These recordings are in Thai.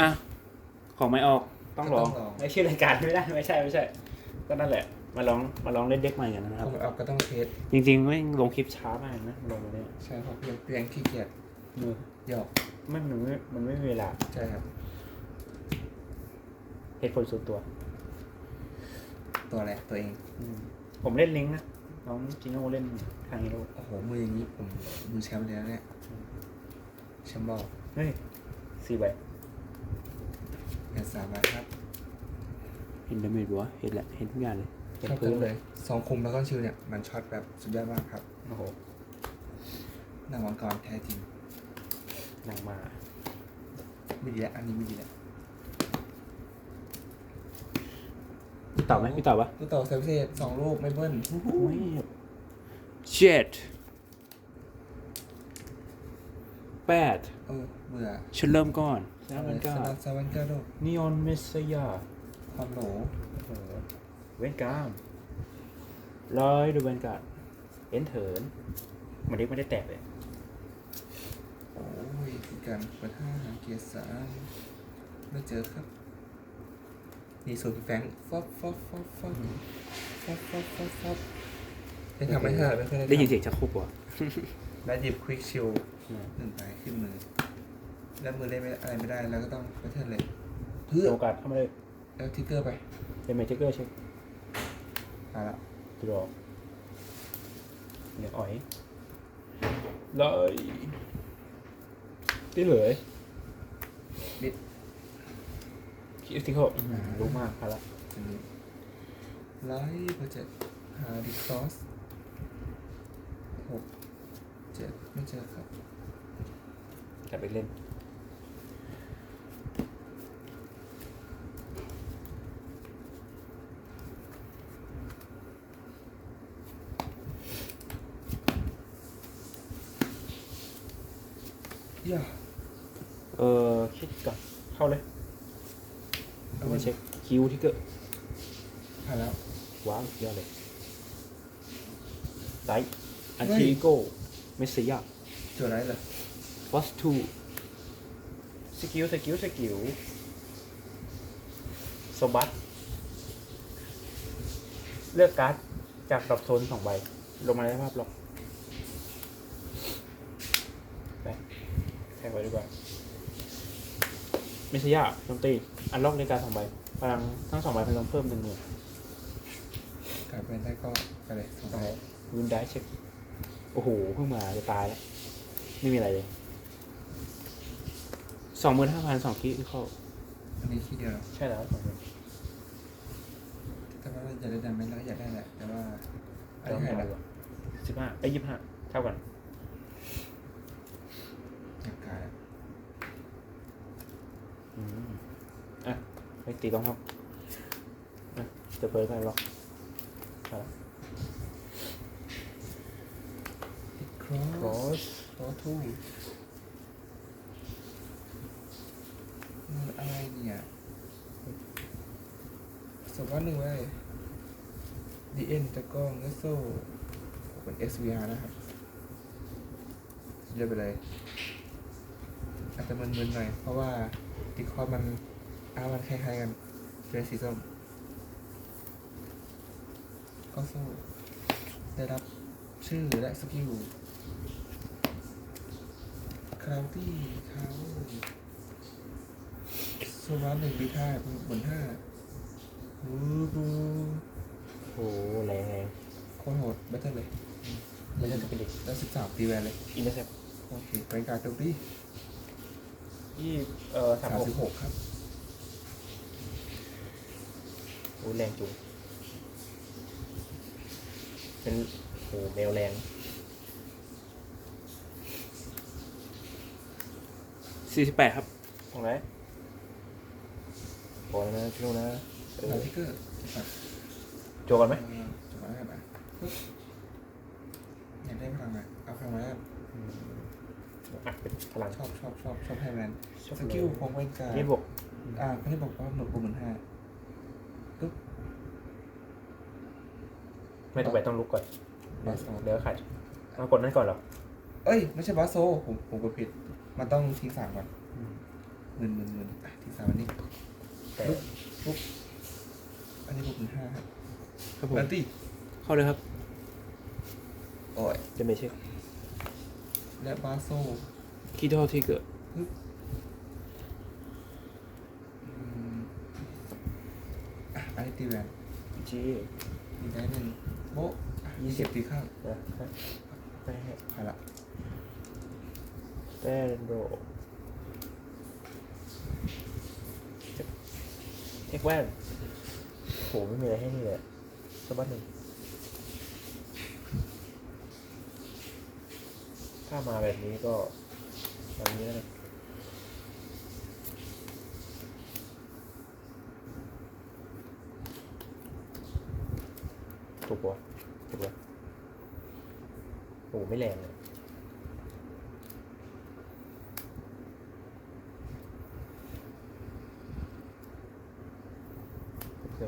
อะ ของไม่ออกต้องลองก็ต้องลอง ไม่ชื่อรายการไม่ได้ไม่ใช่ไม่ใช่ ก็นั่นแหละ มาลองมาลองเล่นเด็กใหม่กันนะครับผมเอาก็ต้องเทสจริงๆไม่ลงคลิปช้ามากนะลงมาเนี่ยใช่ครับเพียงเพียงขี้เกียจมือหยอกไม่มันไม่มันไม่มีเวลาใช่ครับเหตุผลส่วนตัวตัวอะไรตัวเองอืมผมเล่นลิงก์นะน้องจิโน่เล่นทางฮีโร่โอ้โหมืออย่างนี้ผมมือแชมป์เลยนะเนี่ยแชมป์บอกเฮ้ยสี่ใบ เงินสามบาทครับเห็นดาเมจวะเห็นแหละเห็นทุกอย่างเลยเห็นชอบพื้จันงเลเลยยสองคุมแล้วก็ชิลเนี่ย มันช็อตแบบสุดยอดมากครับโอ้โหหนังมังกรแท้จริง นางมาไม่ดีแล้ว อันนี้ไม่ดีแล้วพี่ตอบไหมพี่ตอบปะตัวต่อเซฟเซตสองลูกไม่เบิ้ลไม่เจ็ดแปดเออเบื่อฉันเริ่มก่อนส แล้วมันก็ลับซาวันเกอร์โดนีออนเมสยาความโหลเวนการ์มร้อยดูเวนการ์ดเอ็นเถินมันเด็กไม่ได้แตกเลยโอ้ยคือการเปิดห้าเกียร์สามไม่เจอครับนี่สูตรพี่แฟรงค์ฟอบฟอบฟอบฟอบฟอบฟอบฟอบฟอบไม่ทำไม่ถนัดไม่เคยได้ยินเสียงชักโครกวะแล้วหยิบควิกชิลหนึ่งไปขึ้นมือ แล้วมือเล่นไม่อะไรไม่ได้แล้วก็ต้องไปเทิร์นเลยเพื่อโอกาสเข้ามาเลยแล้วทิกเกอร์ไปเดเมจเจเกอร์เช็คมาละดรอเนี่ยอ๋อยเลยที่เหลือบิดคิวติคอรู้มากพอละอันนี้ไลท์โปรเจกต์หาดิครอสหกเจ็ดไม่เจอครับกลับไปเล่น ย่าเออคิดก่อนเข้าเลยเอาไม่ไว้เช็คคิวที่เกิดผ่านแล้ว ว้าวสุดยอดเลยไลท์อันติโกเมสเซียตัวไรเหรอฟอสทูสกิลสกิลสกิลโซบัสเลือกการ์ดจากดรอปโซนสองใบ ลงมาในภาพล็อกไปแทง ไว้ดีกว่าเมสเซียโจมตี อันล็อกในการดสองใบ พลังทั้งสองใบพลังเพิ่มหนึ่งหมื่นกลายเป็นได้ก็ไปเลยสองไปใบวินได้เช็ค โอ้โห เพิ่งมาจะตายแล้ว ไม่มีอะไรเลยสองหมื่นห้าพันสองคิเข้าอันนี้ที่เดียวเหรอใช่แล้วสองหมื่นแต่ว่าอยากได้ดันไม่ได้อยากได้แหละแต่ว่าอันเริ่นี้มให้มาละสิบห้าไอ้ยี่ห้าเท่ากัน อยากกายละ อะไปตีต้องครับอะจะเปิดไปล็อกครอครอสสครอสทูมันอะไรเนี่ยสมว่าหนึ่งไว้ยดีเอ็นตะกองเนสโซเป็น SVR นะครับเรียอะไปเลย อาจจะมึนๆหน่อย เพราะว่าดิคอร์มันอามันคล้ายๆกันเป็นสีส้มก็โซ่ได้รับชื่อและสกิลคราวตี้คาวโซลาร์หนึ่งบีท่าบนห้าบูบูโอ้แรงโคตรโหดแบตเตอร์เลยไม่ใช่สปิริตแล้วสิบสามตีแวนเลย อินเตอร์เซปโอเครายการโจมตี ยี่เอ่อสามสามหกสิบหกครับ โอ้แรงจุงเป็นโอ้แมวแรงสี่สิบแปดครับ ตรงไหนพอแล้วนะพี่โนนะเอแล้อวทิกเกอร์อะโจกันไหม จบมาแล้วกันปึ๊บอยากได้พลังอะเอาพลังมา อะเป็นพลังชอบชอบชอบชอบให้แวนชอบสกิลของเวนการ์ยี่ดบวกอ่าเขาที่บอกว่าหนุกกูเหมือนห้าปึ๊บไม่ต้องไปต้องลุกก่อน บาโซเดี๋ยวขาดเอากดนั้นก่อนเหรอ เอ้ย ไม่ใช่บาโซผมผมกดผิด มันต้องทิ้งสามก่อนหมื่นหมื่นหมื่นอะทิ้งสามามอันนี้แต่ลุกปุ๊บอันนี้ปุ๊บเป็นห้าครับครับผมแบนตี้เข้าเลยครับ โอ้ยจะไม่เช็คและบาโซ คีโตที่เกิดฮึบอืมอะอันนี้ตีแหวนจีอีกได้หนึ่งโบ๊ะยี่สิบตีข้างนะไปให้ผ่านละแต้โดเทคแว่นโหไม่มีอะไรให้นี่เลยสักบัดหนึ่งถ้ามาแบบนี้ก็ แบบนี้แล้วกันถูกปะถูกปะโอ้ไม่แรงเลยโอเค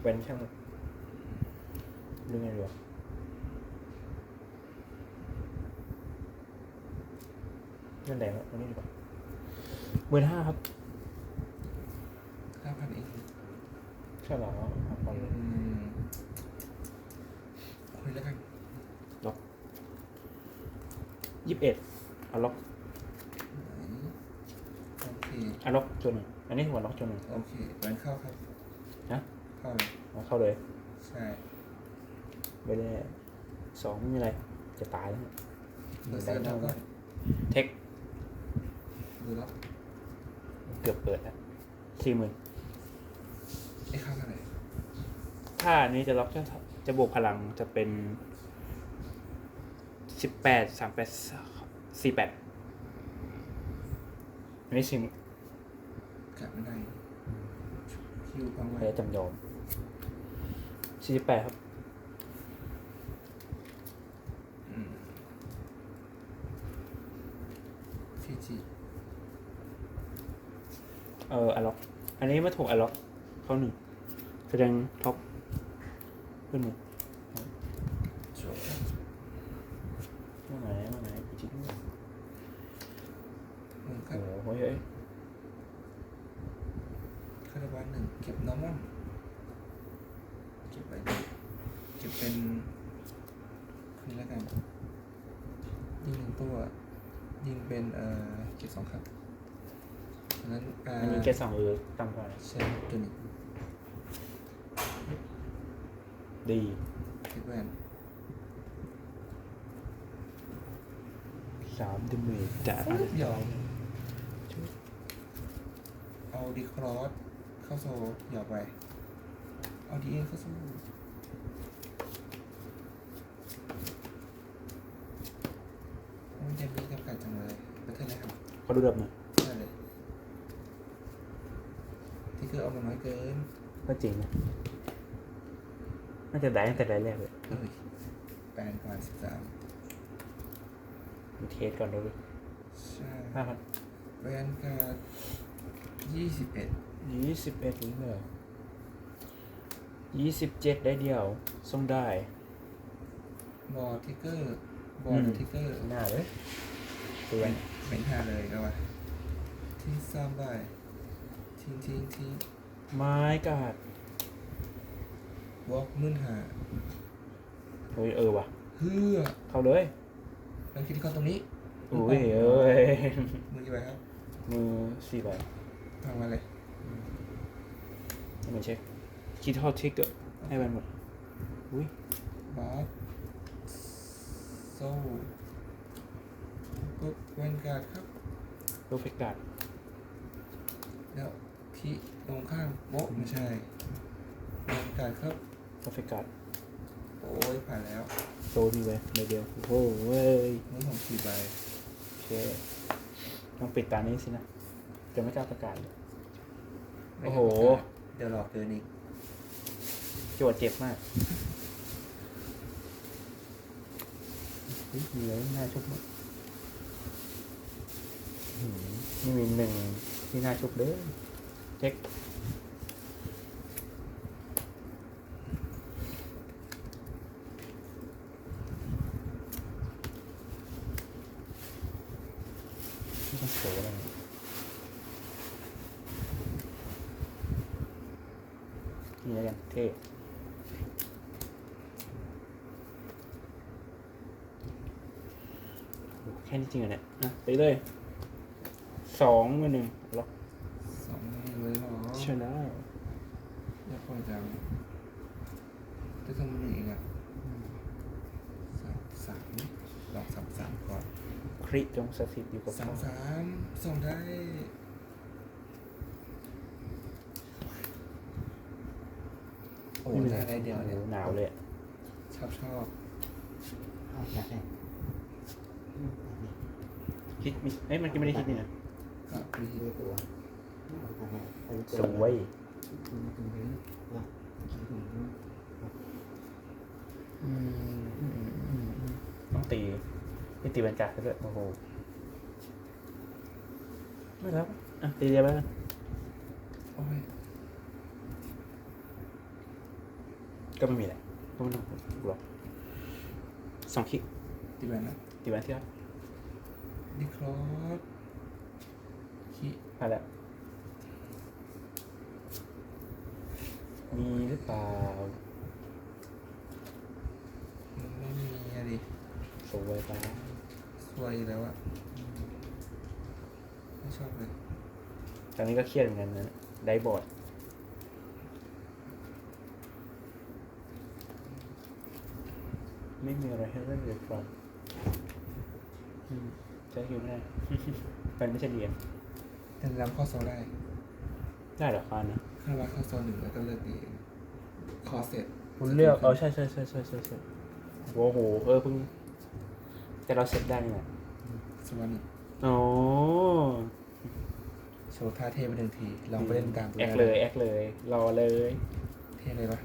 เว้นช่างมันเรื่องไงดีวะ เงินแดงแล้วอันนี้ดีกว่าหมื่นห้าครับห้าพันเองใช่เหรอครับตอนอืมคุยแล้วกันล็อกยี่สิบเอ็ดเอาล็อกไหนโอเคเอาล็อกจนหนึ่งอันนี้หัวล็อกจนหนึ่งโอเคแหวนเข้าครับนะเข้าเลยเอาเข้าเลย ใช่ไม่ได้สองไม่มีอะไร จะตายแล้วเบอ ร์เซอร์แล้วก็เทคดูล็อกเกือบเปิดแล้วสี่หมื่นไอ้ข้างอะไรถ้าอันนี้จะล็อกจะจะบวกพลังจะเป็นสิบแปดสามแปดสี่แปดอันนี้สิกัดไม่ได้คิวความไวแพ้จำยอมสี่แปดครับอืมฟีจีเอออะล็อก อันนี้มาถูกอะล็อกเข้าหนึ่งแสดงท็อปขึ้นหนึ่งจบครับว่าไงว่าไงจริงๆหนึ่งครัโอ้บโหเฮ้ยคาราบาลหนึ่งเก็บนอร์มอนเก็บไปดิเก็บเป็นคนนี้แล้วกันยิงหนึ่งตัวยิงเป็นเอ่อเก็บสองครับ ฉะนั้นอ่าอันนี้แกสองเออต่ำกว่าใช้ตัวนี้ดีเก็บแวนสามดิเมจจะเดี๋ยวเอาดีครอสเข้าโซหยอกไป เอาดีเอเข้าโซโอ้ยเกมนี้จำกัดจังเลยไปเท่าไหร่ครับเขาดูเดิมหน่อย ได้เลย ที่คือ เอามาน้อยเกินก็จริงนะน่าจะได้ตั้งแต่ได้แรกเลยเฮ้ยแปดกว่าสิบสามมีเทสก่อนดูดิใช่ห้าพันแวนการ์ดยี่สิบเอ็ดยี่สิบเอ็ดเหรอยี่สิบเจ็ดได้เดียวส่งได้บอร์ดทิกเกอร์บอร์ดอืมทิกเกอร์หน้าเลยเตือเป็นนเป็นห้าเลยก็ว่าทิ้งซ้ำได้ทิ้งทิ้งทิ้ง ไม้กาดวอล์กมื่นหาเฮ้ยเออว่ะ เฮือเข้าเลยแล้วคิดที่เข้าตรงนี้อุ้ยเอ้ยมือกี่ใบครับ มือสี่ใบทำมาเลยให้มันเช็คคิดทอทิกเกอร์ให้มันหมดอุ้ยบาสโซ่ปุ๊บแวนการ์ดครับโลเฟกการ์ดแล้วที่ ตรงข้างโบ๊ะไม่ใช่แวนการ์ดครับโลเฟกการ์ดโอ้ยผ่านแล้วโตดีเลยใบเดียวโอ้โหเว้ยมือผมสี่ใบโอเคต้องปิดตานี้สินะจะไม่กล้าประกาศเลยโอ้โห เดี๋ยวหลอกเกินอีกโจทย์เจ็บมากเฮ้ยมีอะไรน่าชุบมั้ยอื้อหือนี่มีหนึ่งที่น่าชุบเด้อเช็คแเท่แค่นี้จริงเหรอเนี่ยนะไปเลยสองมาหนึ่ง กปล่อยจังจะทำมันอีกอะสามสามลองสามสามก่อนคริจงสถิตอยู่กับสามพ่อสามส่งได้โอ้ไม่มีได้ได้เดียวเนี่ยโอ้หนาวเลยอะชอบชอบเอาอยากได้อืมคิดมิเอ้ยมันก็ไม่ได้คิดนี่นะก็รีดูตัวเอาไปให้ไปดูตัวสวย ต้องตีไม่ตีบรรยากาศซะด้วยโอ้โหไม่แล้วอะตีเดียวไปแล้วโอ้ยก็ไม่มีแหละก็ไม่ต้องหรอกสองคลิกตีแวนนะตีวันที่แล้วดีครอสขี้พลาดแล้ว มีหรือเปล่า มันไม่มีอะดิสวยไปสวยอยู่แล้วอะไม่ชอบเลยตอนนี้ก็เครียดเหมือนกันนะได้บอร์ดไม่มีอะไรให้เล่นเลยก่อนอืมใช้คิวไม่ได้ มันไม่ใช่เรียนแต่รำข้อโซได้ ได้เหรอคานนะข้างรักข้อโซหนึ่งแล้วก็เลือกดีคอเสร็จคุณเลือกเออใช่ใช่ใช่ใช่ใช่ใช่โอ้โหเออเพิ่งแต่เราเสร็จได้นี่แหละสวรรค์โอ้โชว์ท่าเทไปหนึ่งทีลองไปเล่นกลางแอคเลยแอคเลย รอเลย เท่เลยปะ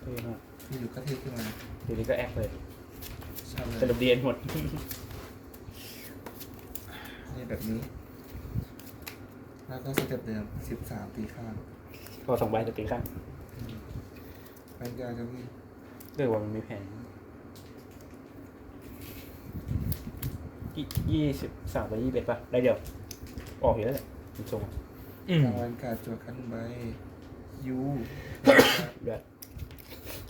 เท่มากที่อยู่ก็เท่ขึ้นมาทีนี้ก็แอคเลยชอบเลยสรุปดีเอ็นหมดนี่แบบนี้ แล้วก็สเต็ปเดิมสิบสามตีข้างพอสองใบจะตีข้างแวนการ์ดจะวิ่งเรียกว่ามันมีแผนยี่ยี่สิบสามไปยี่สิบเอ็ดป่ะได้เดียว ออกอยู่แล้วแหละคุณทรงอืมทางแวนการ์ดจัวคันใบยูเดือด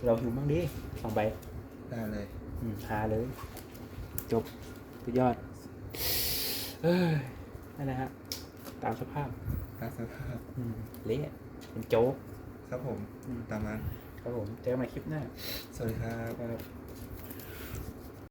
เราหิวมั่งดิสองใบได้เลยอืมหาเลย จบสุดยอด เอ้ยนั่นนะฮะ ตามสภาพตามสภาพอืมเละเป็นโจ๊กครับผม อืมตามนั้นครับผมเจอกันใหม่คลิปหน้า สวัสดีครับ ครับ